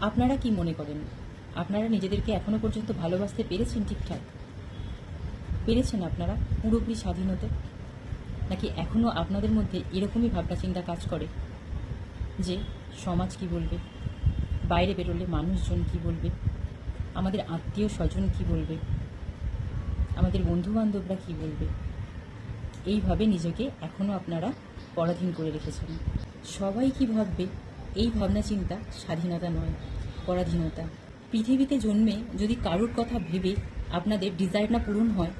আপনারা কি মনে করেন? আপনারা নিজেদেরকে এখনও পর্যন্ত ভালোবাসতে পেরেছেন ঠিকঠাক? পেরেছেন আপনারা পুরোপুরি স্বাধীন হতে নাকি এখনও আপনাদের মধ্যে এরকমই ভাবনা চিন্তা কাজ করে? যে সমাজ কি বলবে? বাইরে বেরোলে মানুষজন কি বলবে? আমাদের আত্মীয় স্বজন কি বলবে? আমাদের বন্ধু বান্ধবরা কি বলবে? এইভাবে নিজেকে এখনও আপনারা পরাধীন করে রেখেছেন। সবাই কি ভাববে এই ভাবনা চিন্তা স্বাধীনতা নয়, পরাধীনতা। পৃথিবীতে জন্মে যদি কারোর কথা ভেবে আপনাদের ডিজায়ার না পূরণ হয়,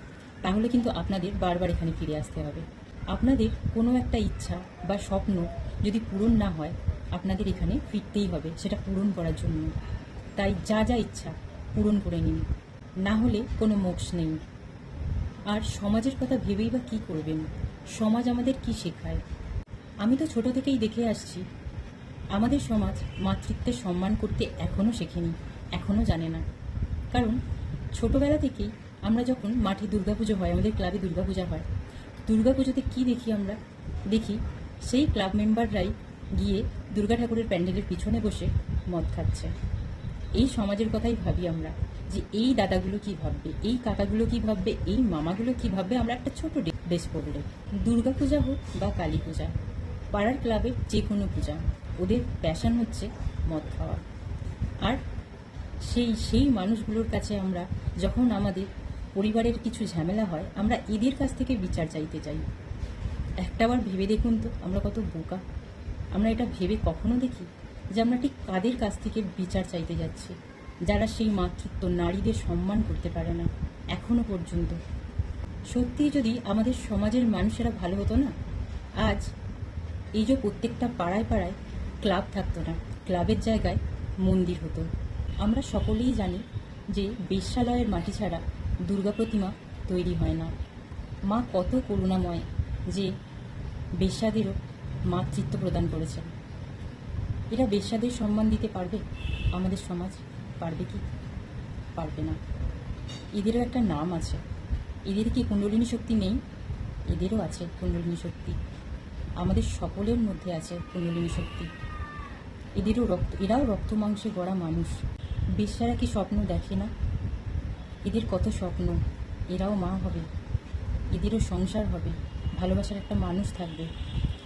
তাহলে কিন্তু আপনাদের বারবার এখানে ফিরে আসতে হবে। আপনাদের কোনো একটা ইচ্ছা বা স্বপ্ন যদি পূরণ না হয়, আপনাদের এখানে ফিরতেই হবে, সেটা পূরণ করার জন্য। তাই যা যা ইচ্ছা, পূরণ করে নিন। না হলে কোনো মোক্ষ নেই। আর সমাজের কথা ভেবেই বা কী করবেন? সমাজ আমাদের কি শেখায়? আমি তো ছোট থেকেই দেখে আসছি আমাদের সমাজ মাতৃত্বের সম্মান করতে এখনও শেখেনি এখনও জানে না। কারণ ছোটবেলা থেকেই আমরা যখন মাঠে দুর্গাপুজো হয়, আমাদের ক্লাবে দুর্গাপূজা হয়, দুর্গাপুজোতে কি দেখি আমরা? দেখি সেই ক্লাব মেম্বাররাই গিয়ে দুর্গা ঠাকুরের প্যান্ডেলের পিছনে বসে মদ খাচ্ছে। এই সমাজের কথাই ভাবি আমরা যে এই দাদাগুলো কি ভাববে, এই কাকাগুলো কি ভাববে, এই মামাগুলো কি ভাববে, আমরা একটা ছোট ড্রেস পরলে দুর্গা পূজা হোক বা কালী পূজা পাড়ার ক্লাবের যে কোনো পূজা। ওদের প্যাশন হচ্ছে মদ খাওয়া। আর সেই সেই মানুষগুলোর কাছে আমরা যখন আমাদের পরিবারের কিছু ঝামেলা হয়, আমরা এদের কাছ থেকে বিচার চাইতে চাই। একটাবার ভেবে দেখুন তো, আমরা কত বোকা। আমরা এটা ভেবে কখনো দেখি যে আমরা ঠিক কাদের কাছ থেকে বিচার চাইতে যাচ্ছি, যারা সেই মাতৃত্ব নারীদের সম্মান করতে পারে না, এখনও পর্যন্ত। সত্যি যদি আমাদের সমাজের মানুষেরা ভালো হতো না, আজ এই যে প্রত্যেকটা পাড়ায় পাড়ায় ক্লাব থাকতো না। ক্লাবের জায়গায় মন্দির হতো। আমরা সকলেই জানি যে বেশ্যালয়ের মাটি ছাড়া দুর্গা প্রতিমা তৈরি হয় না। মা কত করুণাময় যে বেশ্যাদেরও মাতৃত্ব প্রদান করেছেন। এরা বেশ্যাদের সম্মান দিতে পারবে? আমাদের সমাজ পারবে কি? পারবে না। এদেরও একটা নাম আছে। এদের কি কুণ্ডলিনী শক্তি নেই? এদেরও আছে কুণ্ডলিনী শক্তি। আমাদের সকলের মধ্যে আছে কুণ্ডলিনী শক্তি। এদেরও রক্ত এরাও রক্ত মাংসে গড়া মানুষ। বেশ্যারা কি স্বপ্ন দেখে না? এদের কত স্বপ্ন? এরাও মা হবে। এদেরও সংসার হবে। ভালোবাসার একটা মানুষ থাকবে।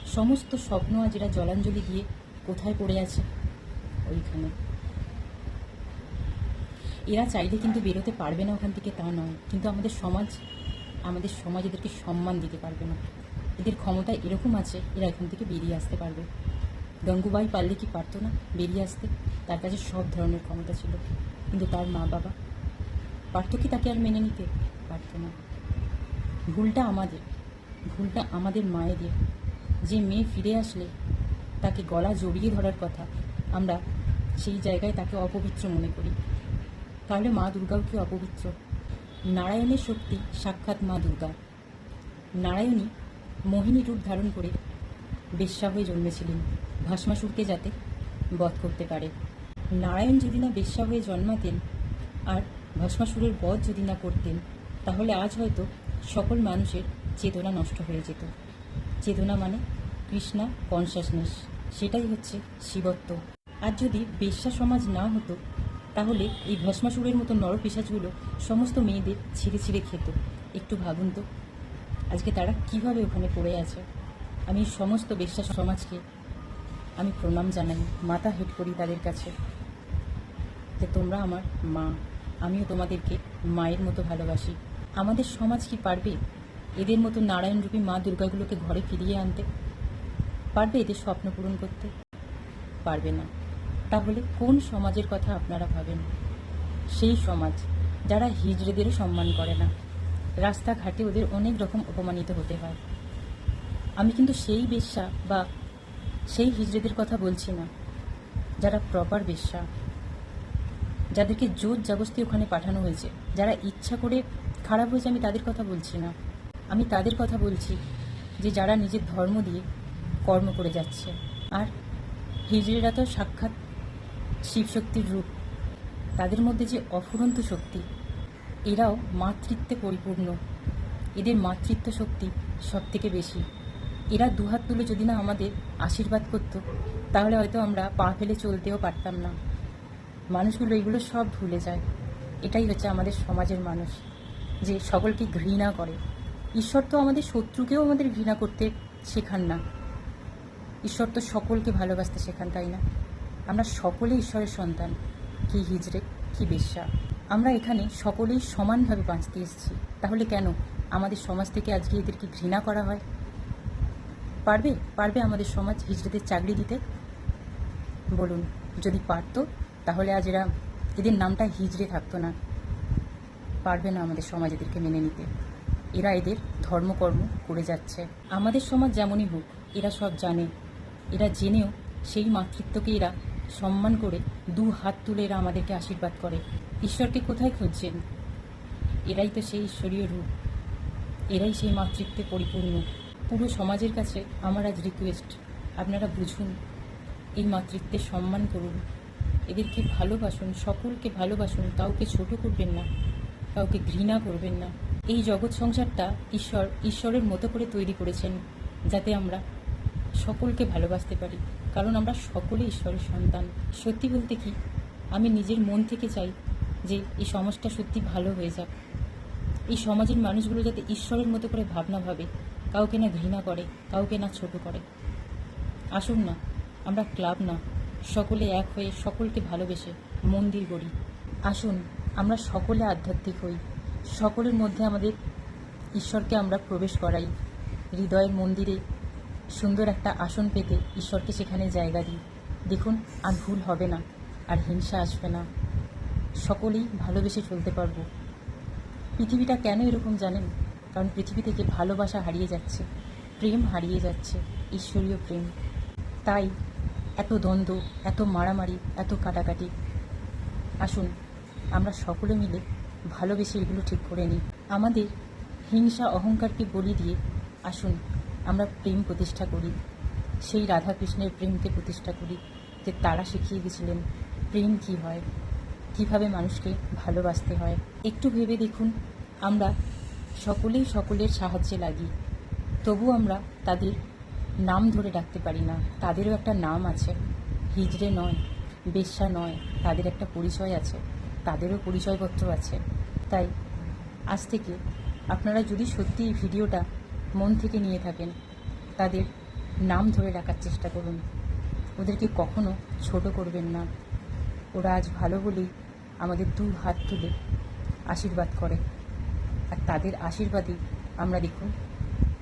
সমস্ত স্বপ্ন আজ এরা জলাঞ্জলি দিয়ে কোথায় পড়ে আছে? ওইখানে। এরা চাইলে কিন্তু বেরোতে পারবে না ওখান থেকে, তা নয়। কিন্তু আমাদের সমাজ আমাদের সমাজ এদেরকে সম্মান দিতে পারবে না। এদের ক্ষমতা এরকম আছে, এরা এখান থেকে বেরিয়ে আসতে পারবে। গঙ্গুবাই পারলে কি পারতো না বেরিয়ে আসতে? তার কাছে সব ধরনের ক্ষমতা ছিল। কিন্তু তার মা বাবা পারতো কি তাকে আর মেনে নিতে? পারতো না। ভুলটা আমাদের ভুলটা আমাদের মায়েদের। যে মেয়ে ফিরে আসলে তাকে গলা জড়িয়ে ধরার কথা আমরা সেই জায়গায় তাকে অপবিত্র মনে করি। তাহলে মা দুর্গাও কি অপবিত্র? নারায়ণের শক্তি সাক্ষাৎ মা দুর্গা। নারায়ণী মোহিনী রূপ ধারণ করে বেশ্যা হয়ে জন্মেছিলেন ভস্মাসুরকে যাতে বধ করতে পারে। নারায়ণ যদি না বেশ্যা হয়ে জন্মাতেন আর ভস্মাসুরের বধ যদি না করতেন, তাহলে আজ হয়তো সকল মানুষের চেতনা নষ্ট হয়ে যেত। চেতনা মানে কৃষ্ণা কনসাসনেস, সেটাই হচ্ছে শিবত্ব। আর যদি বেশ্যা সমাজ না হতো, তাহলে এই ভস্মাসুরের মতো নরপিসাজগুলো সমস্ত মেয়েদের ছিঁড়ে ছিঁড়ে খেত। একটু ভাবুন তো, আজকে তারা কীভাবে ওখানে পড়ে আছে? আমি সমস্ত বিশ্বাস সমাজকে আমি প্রণাম জানাই, মাথা হেট করি তাদের কাছে যে তোমরা আমার মা, আমিও তোমাদেরকে মায়ের মতো ভালোবাসি। আমাদের সমাজ কি পারবে এদের মতো নারায়ণরূপী মা দুর্গাগুলোকে ঘরে ফিরিয়ে আনতে? পারবে এদের স্বপ্ন পূরণ করতে? পারবে না। তাহলে কোন সমাজের কথা আপনারা ভাবেন? সেই সমাজ যারা হিজড়েদেরও সম্মান করে না। রাস্তাঘাটে ওদের অনেক রকম অপমানিত হতে হয়। আমি কিন্তু সেই বেশ্যা বা সেই হিজড়েদের কথা বলছি না। যারা প্রপার বেশ্যা। যাদেরকে জোর জবস্তি ওখানে পাঠানো হয়েছে। যারা ইচ্ছা করে খারাপ হয়েছে আমি তাদের কথা বলছি না। আমি তাদের কথা বলছি যে যারা নিজের ধর্ম দিয়ে কর্ম করে যাচ্ছে। আর হিজড়েরা তো সাক্ষাৎ শিবশক্তির রূপ। তাদের মধ্যে যে অফুরন্ত শক্তি, এরাও মাতৃত্বে পরিপূর্ণ। এদের মাতৃত্ব শক্তি সব থেকে বেশি। এরা দুহাত তুলে যদি না আমাদের আশীর্বাদ করতো, তাহলে হয়তো আমরা পা ফেলে চলতেও পারতাম না। মানুষগুলো এগুলো সব ভুলে যায়। এটাই হচ্ছে আমাদের সমাজের মানুষ, যে সকলকে ঘৃণা করে। ঈশ্বর তো আমাদের শত্রুকেও আমাদের ঘৃণা করতে শেখান না। ঈশ্বর তো সকলকে ভালোবাসতে শেখান, তাই না? আমরা সকলে ঈশ্বরের সন্তান, কি হিজড়ে, কি বেশ্যা। আমরা এখানে সকলেই সমানভাবে বাঁচতে এসেছি। তাহলে কেন আমাদের সমাজ থেকে আজকে এদেরকে ঘৃণা করা হয়? পারবে? পারবে আমাদের সমাজ হিজড়েদের চাকরি দিতে? বলুন, যদি পারতো, তাহলে আজ এরা এদের নামটা হিজড়ে থাকতো না। পারবে না আমাদের সমাজ এদেরকে মেনে নিতে। এরা এদের ধর্মকর্ম করে যাচ্ছে। আমাদের সমাজ যেমনই হোক, এরা সব জানে। এরা জেনেও সেই মাতৃত্বকে এরা সম্মান করে দু হাত তুলে এরা আমাদেরকে আশীর্বাদ করে। ঈশ্বরকে কোথায় খুঁজছেন? এরাই তো সেই ঈশ্বরীয় রূপ। এরাই সেই মাতৃত্বে পরিপূর্ণ। পুরো সমাজের কাছে আমার আজ রিকোয়েস্ট আপনারা বুঝুন, এই মাতৃত্বের সম্মান করুন। এদেরকে ভালোবাসুন, সকলকে ভালোবাসুন, কাউকে ছোট করবেন না, কাউকে ঘৃণা করবেন না। এই জগৎ সংসারটা ঈশ্বর, ঈশ্বরের মতো করে তৈরি করেছেন যাতে আমরা সকলকে ভালোবাসতে পারি। কারণ আমরা সকলে ঈশ্বরের সন্তান। সত্যি বলতে কি, আমি নিজের মন থেকে চাই যে এই সমাজটা সত্যি ভালো হয়ে যাক। এই সমাজের মানুষগুলো যাতে ঈশ্বরের মতো করে ভাবনা ভাবে কাউকে না ঘৃণা করে, কাউকে না ছোট করে। আসুন না, আমরা ক্লাব না। সকলে এক হয়ে সকলকে ভালোবেসে মন্দির গড়ি। আসুন, আমরা সকলে আধ্যাত্মিক হই। সকলের মধ্যে আমাদের ঈশ্বরকে আমরা প্রবেশ করাই। হৃদয়ের মন্দিরে সুন্দর একটা আসন পেতে ঈশ্বরকে সেখানে জায়গা দিই। দেখুন, আর ভুল হবে না, আর হিংসা আসবে না। সকলেই ভালোবেসে চলতে পারব। পৃথিবীটা কেন এরকম জানেন? কারণ পৃথিবী থেকে ভালোবাসা হারিয়ে যাচ্ছে, প্রেম হারিয়ে যাচ্ছে, ঈশ্বরীয় প্রেম। তাই এত দ্বন্দ্ব, এত মারামারি, এত কাটাকাটি। আসুন, আমরা সকলে মিলে ভালোবেসে এগুলো ঠিক করে নিই। আমাদের হিংসা, অহংকারকে বলি দিয়ে আসুন, আমরা প্রেম প্রতিষ্ঠা করি। সেই রাধাকৃষ্ণের প্রেমকে প্রতিষ্ঠা করি যে তারা শিখিয়ে গেছিলেন প্রেম কী হয়, কীভাবে মানুষকে ভালোবাসতে হয়। একটু ভেবে দেখুন, আমরা সকলেই সকলের সাহায্যে লাগি। তবু আমরা তাদের নাম ধরে ডাকতে পারি না। তাদেরও একটা নাম আছে। হিজড়ে নয়, বেশ্যা নয়, তাদের একটা পরিচয় আছে। তাদেরও পরিচয়পত্র আছে। তাই আজ থেকে আপনারা যদি সত্যি এই ভিডিওটা মন থেকে নিয়ে থাকেন, তাদের নাম ধরে রাখার চেষ্টা করুন। ওদেরকে কখনো ছোট করবেন না। ওরা আজ ভালো বলেই আমাদের দু হাত তুলে আশীর্বাদ করে। আর তাদের আশীর্বাদেই আমরা দেখুন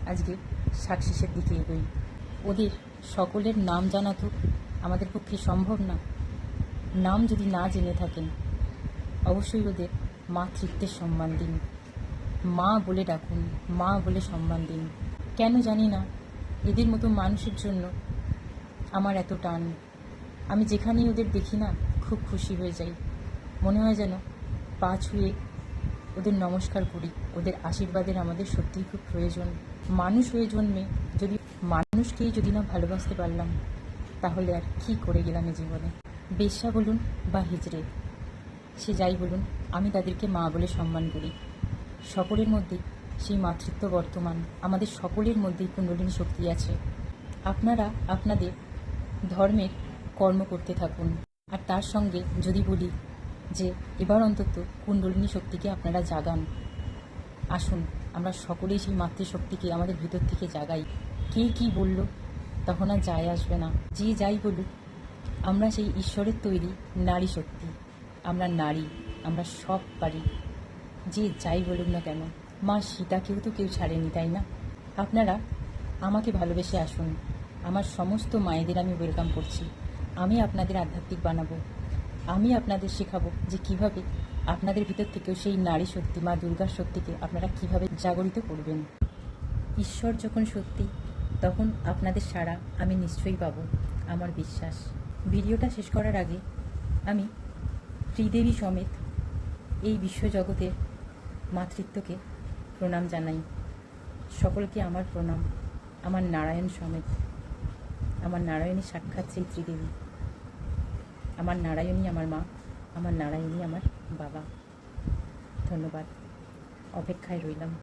আজকে সাকসেসের দিকে এগোই। ওদের সকলের নাম জানা তো আমাদের পক্ষে সম্ভব না। নাম যদি না জেনে থাকেন, অবশ্যই ওদের মাতৃত্বের সম্মান দিন। মা বলে ডাকুন, মা বলে সম্মান দিন। কেন জানি না, এদের মতো মানুষের জন্য আমার এত টান। আমি যেখানেই ওদের দেখি না, খুব খুশি হয়ে যাই। মনে হয় যেন পা ছুঁয়ে ওদের নমস্কার করি। ওদের আশীর্বাদের আমাদের সত্যিই খুব প্রয়োজন। মানুষ হয়ে জন্মে যদি মানুষকেই যদি না ভালোবাসতে পারলাম, তাহলে আর কি করে গেলাম এ জীবনে? বেশ্যা বলুন বা হিজড়ে, সে যাই বলুন, আমি তাদেরকে মা বলে সম্মান করি। সকলের মধ্যে সেই মাতৃত্ব বর্তমান। আমাদের সকলের মধ্যেই কুণ্ডলিনী শক্তি আছে। আপনারা আপনাদের ধর্মের কর্ম করতে থাকুন। আর তার সঙ্গে যদি বলি যে এবার অন্তত কুণ্ডলিনী শক্তিকে আপনারা জাগান। আসুন, আমরা সকলেই সেই মাতৃশক্তিকে আমাদের ভিতর থেকে জাগাই। কে কি বলল, তখন আর যায় আসবে না। যে যাই বলুক, আমরা সেই ঈশ্বরের তৈরি নারী শক্তি। আমরা নারী, আমরা সব পারি। যে যাই বলুক না কেন, মা সীতাকেও তো কেউ ছাড়েনি, তাই না? আপনারা আমাকে ভালোবেসে আসুন। আমার সমস্ত মায়েদের আমি ওয়েলকাম করছি। আমি আপনাদের আধ্যাত্মিক বানাবো। আমি আপনাদের শেখাবো যে কীভাবে আপনাদের ভিতর থেকেও সেই নারী শক্তি, মা দুর্গার শক্তিকে আপনারা কীভাবে জাগরিত করবেন। ঈশ্বর যখন সত্যি, তখন আপনাদের সারা আমি নিশ্চয়ই পাবো, আমার বিশ্বাস। ভিডিওটা শেষ করার আগে আমি শ্রীদেবী সমেত এই বিশ্বজগতের মাতৃত্বকে প্রণাম জানাই। সকলকে আমার প্রণাম, আমার নারায়ণ সমেত। আমার নারায়ণের সাক্ষাৎ সেই ত্রিদেবী। আমার নারায়ণী আমার মা আমার নারায়ণী আমার বাবা। ধন্যবাদ। অপেক্ষায় রইলাম।